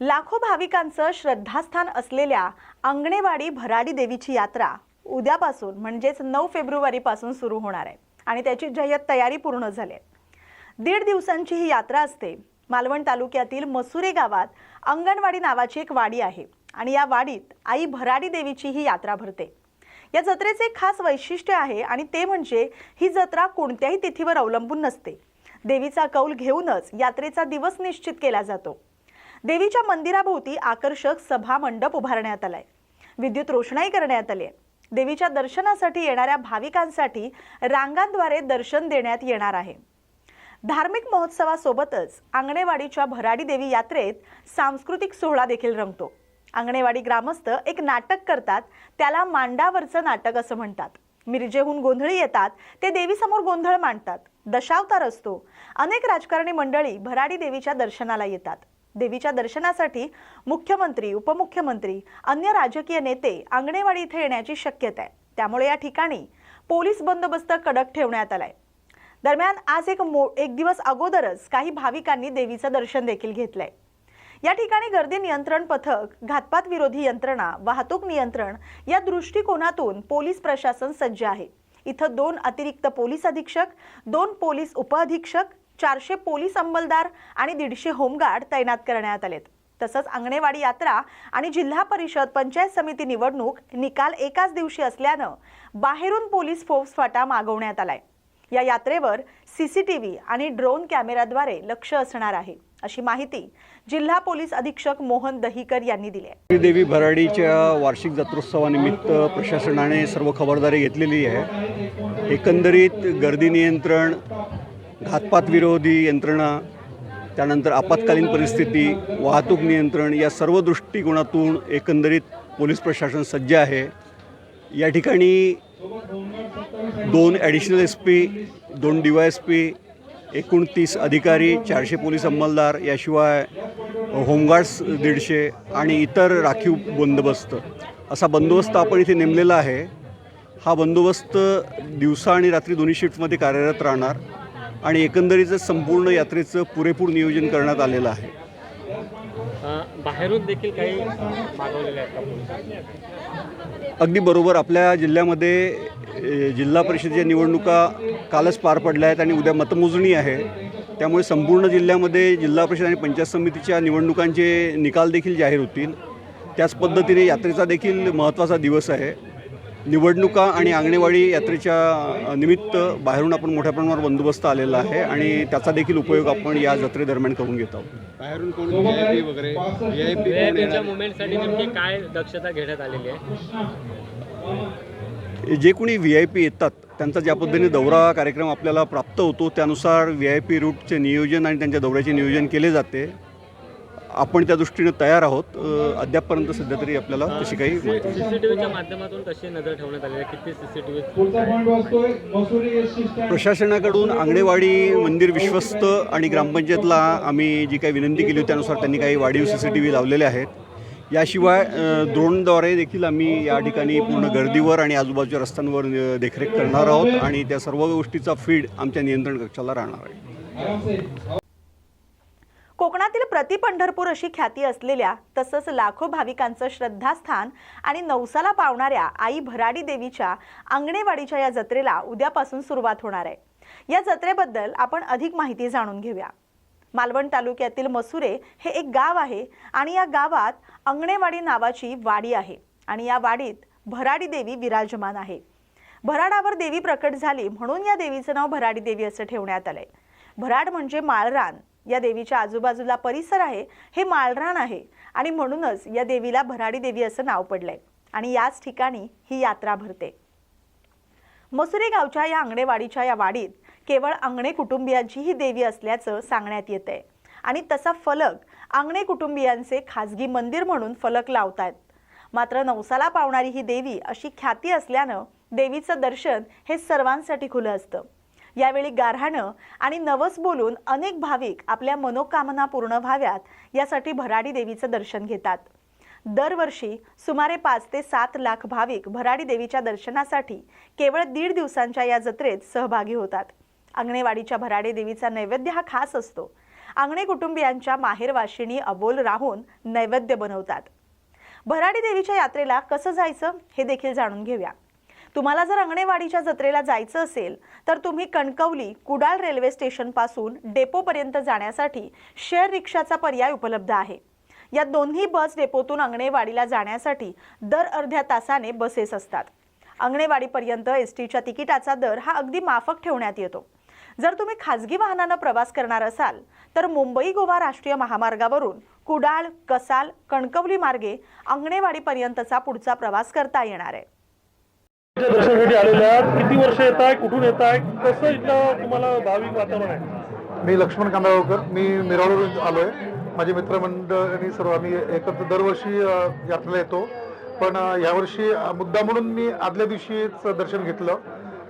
लाखो भाविकांचं श्रद्धास्थान असलेल्या अंगणेवाडी भराडी देवीची यात्रा उद्यापासून म्हणजेच नऊ फेब्रुवारीपासून सुरू होणार आहे आणि त्याची जय्यत तयारी पूर्ण झाली आहे. दीड दिवसांची ही यात्रा असते. मालवण तालुक्यातील मसुरे गावात अंगणवाडी नावाची एक वाडी आहे आणि या वाडीत आई भराडी देवीची ही यात्रा भरते. या जत्रेचे खास वैशिष्ट्य आहे आणि ते म्हणजे ही जत्रा कोणत्याही तिथीवर अवलंबून नसते. देवीचा कौल घेऊनच यात्रेचा दिवस निश्चित केला जातो. देवीच्या मंदिराभोवती आकर्षक सभा मंडप उभारण्यात आलाय. विद्युत रोषणाई करण्यात आली आहे. देवीच्या दर्शनासाठी येणाऱ्या भाविकांसाठी रांगांद्वारे दर्शन देण्यात येणार आहे. धार्मिक महोत्सवासोबतच आंगणेवाडीच्या भराडी देवी यात्रेत सांस्कृतिक सोहळा देखील रंगतो. आंगणेवाडी ग्रामस्थ एक नाटक करतात. त्याला मांडावरचं नाटक असं म्हणतात. मिरजेहून गोंधळी येतात. ते देवीसमोर गोंधळ मांडतात. दशावतार असतो. अनेक राजकारणी मंडळी भराडी देवीच्या दर्शनाला येतात. देवीच्या दर्शनासाठी मुख्यमंत्री उपमुख्यमंत्री अन्य राजकीय नेते आंगणेवाडी इथे येण्याची शक्यता आहे. त्यामुळे या ठिकाणी पोलीस बंदोबस्त कडक ठेवण्यात आलाय. दरम्यान आज एक मो एक दिवस अगोदरच काही भाविकांनी देवीचं दर्शन देखील घेतलंय. या ठिकाणी गर्दी नियंत्रण पथक घातपात विरोधी यंत्रणा वाहतूक नियंत्रण या दृष्टिकोनातून पोलीस प्रशासन सज्ज आहे. इथं दोन अतिरिक्त पोलीस अधीक्षक दोन पोलीस उपअधीक्षक चारशे पोलीस अंमलदार आणि दीडशे होमगार्ड तैनात करण्यात आलेत. तसंच अंगणेवाडी यात्रा आणि जिल्हा परिषद पंचायत समिती निवडणूक निकाल एकाच दिवशी असल्यानं बाहेरून पोलीस फौजफाटा मागवण्यात आलाय. या यात्रेवर सीसीटीव्ही आणि ड्रोन कॅमेराद्वारे लक्ष असणार आहे अशी माहिती जिल्हा पोलीस अधीक्षक मोहन दहीकर यांनी दिली आहे देवी भराडीच्या वार्षिक जत्रोत्सवानिमित्त प्रशासनाने सर्व खबरदारी घेतलेली आहे. एकंदरीत गर्दी नियंत्रण घातपात विरोधी यंत्रणा त्यानंतर आपत्कालीन परिस्थिती वाहतूक नियंत्रण या सर्व दृष्टिकोनातून एकंदरीत पोलीस प्रशासन सज्ज आहे. या ठिकाणी दोन ॲडिशनल एस पी दोन डी वाय एस पी एकूण तीस अधिकारी चारशे पोलीस अंमलदार याशिवाय होमगार्ड्स दीडशे आणि इतर राखीव बंदोबस्त. असा बंदोबस्त आपण इथे नेमलेला आहे. हा बंदोबस्त दिवसा आणि रात्री दोन्ही शिफ्टमध्ये कार्यरत राहणार. आणि एकंदरीतच संपूर्ण यात्रेचं पुरेपूर नियोजन करण्यात आलेलं आहे. बाहेरून देखील काही अगदी बरोबर. आपल्या जिल्ह्यामध्ये जिल्हा परिषदेच्या निवडणुका कालच पार पडल्या आहेत आणि उद्या मतमोजणी आहे. त्यामुळे संपूर्ण जिल्ह्यामध्ये जिल्हा परिषद आणि पंचायत समितीच्या निवडणुकांचे निकाल देखील जाहीर होतील. त्याच पद्धतीने यात्रेचा देखील महत्त्वाचा दिवस आहे. निवडणुका आणि आंगणेवाडी यात्रेच्या निमित्त बाहेरून आपण मोठ्या प्रमाणावर बंदोबस्त आलेला आहे आणि त्याचा देखील उपयोग आपण या जत्रेदरम्यान करून घेत आहोत. बाहेरून कोण वगैरे? कोण येणार मुवमेंटसाठी नेमकी काय दक्षता घेण्यात आलेली आहे? जे कोणी व्ही आय पी येतात त्यांचा ज्या पद्धतीने दौरा कार्यक्रम आपल्याला प्राप्त होतो त्यानुसार व्ही आय पी रूटचे नियोजन आणि त्यांच्या दौऱ्याचे नियोजन केले जाते. आपण त्या दृष्टीने तयार आहोत. अद्यापपर्यंत सध्या तरी आपल्याला तशी काही. सीसीटीव्हीच्या माध्यमातून कशी नजर ठेवण्यात किती सीसीटीव्ही प्रशासनाकडून आंगणेवाडी मंदिर विश्वस्त आणि ग्रामपंचायतला आम्ही जी काही विनंती केली होती त्यानुसार त्यांनी काही वाढीव सी सी टी व्ही लावलेले आहेत. याशिवाय ड्रोनद्वारे देखील आम्ही या ठिकाणी पूर्ण गर्दीवर आणि आजूबाजूच्या रस्त्यांवर देखरेख करणार आहोत आणि त्या सर्व गोष्टीचा फीड आमच्या नियंत्रण कक्षाला राहणार आहे. कोकणातील प्रति पंढरपूर अशी ख्याती असलेल्या तसंच लाखो भाविकांचं श्रद्धास्थान आणि नवसाला पावणाऱ्या आई भराडी देवीच्या अंगणेवाडीच्या या जत्रेला उद्यापासून सुरुवात होणार आहे. या जत्रेबद्दल आपण अधिक माहिती जाणून घेऊया. मालवण तालुक्यातील मसुरे हे एक गाव आहे आणि या गावात अंगणेवाडी नावाची वाडी आहे आणि या वाडीत भराडी देवी विराजमान आहे. भराडावर देवी प्रकट झाली म्हणून या देवीचं नाव भराडी देवी असं ठेवण्यात आलंय. भराड म्हणजे माळरान. या देवीच्या आजूबाजूला परिसर आहे हे माळराण आहे. आणि म्हणूनच या देवीला भराडी देवी असं नाव पडलंय. आणि याच ठिकाणी ही यात्रा भरते. मसुरे गावच्या या आंगणेवाडीच्या या वाडीत केवळ अंगणे कुटुंबियांची ही देवी असल्याचं सांगण्यात येतंय. आणि तसा फलक अंगणे कुटुंबियांचे खाजगी मंदिर म्हणून फलक लावतायत. मात्र नवसाला पावणारी ही देवी अशी ख्याती असल्यानं देवीचं दर्शन हे सर्वांसाठी खुलं असतं. यावेळी गारहाणं आणि नवस बोलून अनेक भाविक आपल्या मनोकामना पूर्ण व्हाव्यात यासाठी भराडी देवीचं दर्शन घेतात. दरवर्षी सुमारे पाच ते सात लाख भाविक भराडी देवीच्या दर्शनासाठी केवळ दीड दिवसांच्या या जत्रेत सहभागी होतात. अंगणेवाडीच्या भराडी देवीचा नैवेद्य हा खास असतो. अंगणे कुटुंबियांच्या माहेरवाशिणी अबोल राहून नैवेद्य बनवतात. भराडी देवीच्या यात्रेला कसं जायचं हे देखील जाणून घेऊया. तुम्हाला जर अंगणेवाडीच्या जत्रेला जायचं असेल तर तुम्ही कणकवली कुडाळ रेल्वे स्टेशनपासून डेपोपर्यंत जाण्यासाठी शेअर रिक्षाचा पर्याय उपलब्ध आहे. या दोन्ही बस डेपोतून अंगणेवाडीला जाण्यासाठी दर अर्ध्या तासाने बसेस असतात. अंगणेवाडीपर्यंत एस टीच्या तिकिटाचा दर हा अगदी माफक ठेवण्यात येतो. जर तुम्ही खाजगी वाहनानं प्रवास करणार असाल तर मुंबई गोवा राष्ट्रीय महामार्गावरून कुडाळ कसाल कणकवली मार्गे अंगणेवाडीपर्यंतचा पुढचा प्रवास करता येणार आहे. दर्शनासाठी आलेले आहात. किती वर्ष येत आहे कुठून येत आहे कसं इथलं तुम्हाला भाविक वातावरण आहे? मी लक्ष्मण कांदाळकर मी मिरावरून आलो आहे माझे मित्रमंडळी सर्व आम्ही एकत्र दरवर्षी यात्रेला येतो. पण यावर्षी मुद्दा म्हणून मी आदल्या दिवशीच दर्शन घेतलं.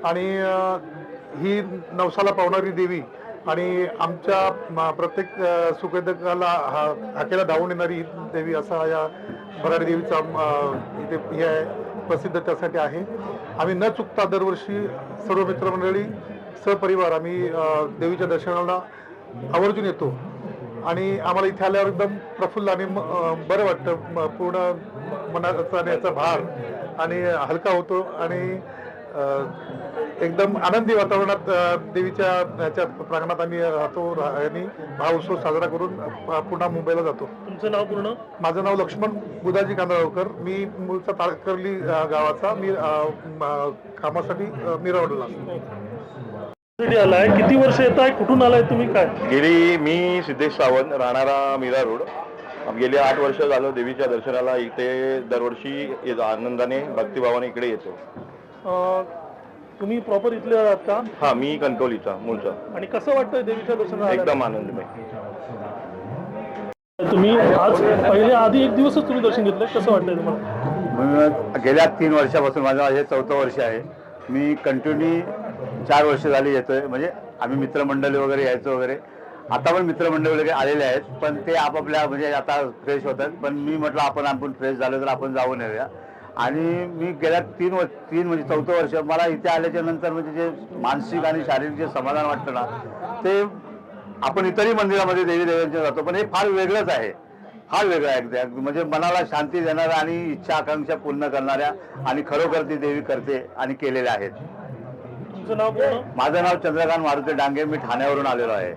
आणि ही नवसाला पावणारी देवी आणि आमच्या प्रत्येक अ, सुखदकाला हा हाकेला धावून येणारी ही देवी असा या भरारी देवीचा इथे हे आहे. प्रसिद्ध त्यासाठी आहे. आम्ही न चुकता दरवर्षी सर्व मित्रमंडळी सहपरिवार आम्ही देवीच्या दर्शनाला आवर्जून येतो. आणि आम्हाला इथे आल्यावर एकदम प्रफुल्ल आणि म- बरं वाटतं. पूर्ण मनाचा याचा भार आणि हलका होतो. आणि एकदम आनंदी वातावरणात देवीच्या याच्या प्रांगणात आम्ही राहतो आणि भाव उत्सव साजरा करून पुन्हा मुंबईला जातो. तुमचं नाव पूर्ण? माझं नाव लक्ष्मण बुधाजी कांदळकर मी मूळचा तारकर्ली गावाचा. मी कामासाठी मिरवडला. आलाय? किती वर्ष येत आहे कुठून आलाय तुम्ही? काय? गेली मी सिद्धेश सावंत राहणारा मीरा रोड. गेली आठ वर्ष झालं देवीच्या दर्शनाला. इथे दरवर्षी येतो आनंदाने भक्तिभावाने इकडे येतो. तुम्ही प्रॉपर इथले आहात का? हा मी कणकवलीचा मूळचा. आणि कसं वाटतंय देवीच्या दर्शनाला एकदम आनंदमय. तुम्ही आज पहिले आधी एक दिवसच तुम्ही दर्शन घेतलं कसं वाटतंय तुम्हाला? म्हणून गेल्या तीन वर्षापासून माझं हे चौथं वर्ष आहे. मी कंटिन्यू चार वर्ष झाली येतोय. म्हणजे आम्ही मित्रमंडळी वगैरे यायचो वगैरे. आता पण मित्रमंडळी वगैरे आलेले आहेत. पण ते आपापल्या म्हणजे आता फ्रेश होतात. पण मी म्हटलं आपण आपण फ्रेश झालो तर आपण जाऊन येऊया. आणि मी गेल्या तीन वर्ष तीन म्हणजे चौथं वर्ष मला इथे आल्याच्यानंतर म्हणजे जे मानसिक आणि शारीरिक जे समाधान वाटतं ना ते आपण इतरही मंदिरामध्ये देवी देवांच्या जातो पण हे फार वेगळंच आहे. फार वेगळं आहे. अगदी अगदी म्हणजे मनाला शांती देणाऱ्या आणि इच्छा आकांक्षा पूर्ण करणाऱ्या आणि खरोखर ती देवी करते आणि केलेल्या आहेत. माझं नाव चंद्रकांत मारुती डांगे मी ठाण्यावरून आलेलो आहे.